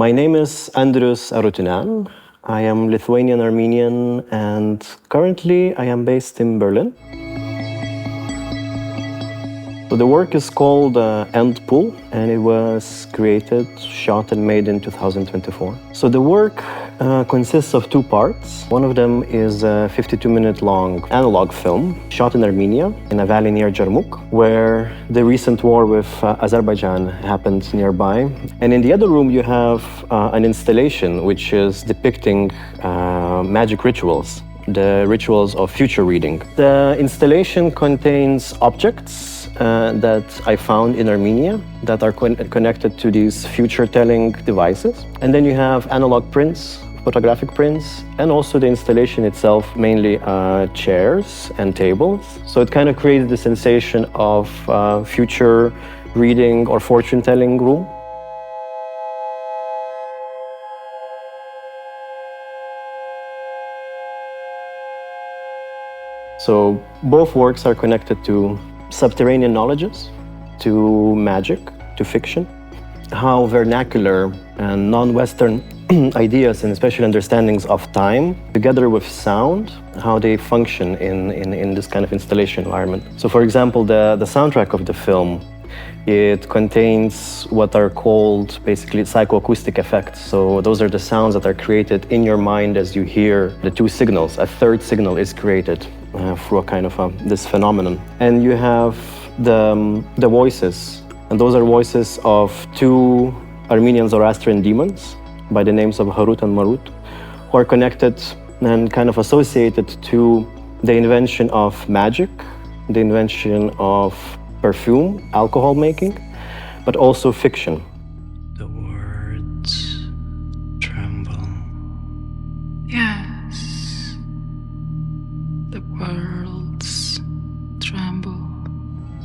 My name is Andrius Arutiunian. I am Lithuanian Armenian and currently I am based in Berlin. So the work is called uh, End Pool and it was created, shot and made in 2024. So the work uh, consists of two parts. One of them is a 52 minute long analog film shot in Armenia in a valley near Jarmuk, where the recent war with uh, Azerbaijan happened nearby. And in the other room, you have uh, an installation which is depicting uh, magic rituals the rituals of future reading. The installation contains objects uh, that I found in Armenia that are con connected to these future telling devices. And then you have analog prints, photographic prints, and also the installation itself, mainly uh, chairs and tables. So it kind of created the sensation of uh, future reading or fortune telling room. So both works are connected to subterranean knowledges, to magic, to fiction, how vernacular and non-Western ideas and especially understandings of time, together with sound, how they function in, in, in this kind of installation environment. So for example, the, the soundtrack of the film it contains what are called basically psychoacoustic effects. So those are the sounds that are created in your mind as you hear the two signals. A third signal is created uh, through a kind of a, this phenomenon. And you have the, um, the voices, and those are voices of two Armenian Zoroastrian demons by the names of Harut and Marut, who are connected and kind of associated to the invention of magic, the invention of perfume, alcohol making, but also fiction.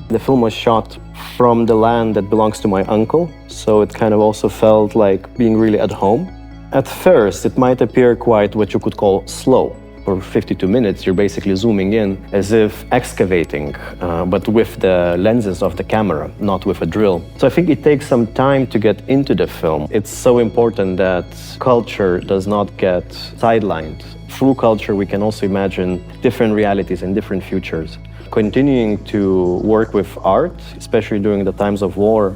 The film was shot from the land that belongs to my uncle, so it kind of also felt like being really at home. At first, it might appear quite what you could call slow for 52 minutes, you're basically zooming in as if excavating, uh, but with the lenses of the camera, not with a drill. So I think it takes some time to get into the film. It's so important that culture does not get sidelined. Through culture, we can also imagine different realities and different futures. Continuing to work with art, especially during the times of war,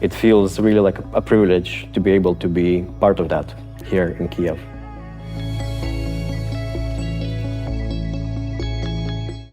it feels really like a privilege to be able to be part of that here in Kiev.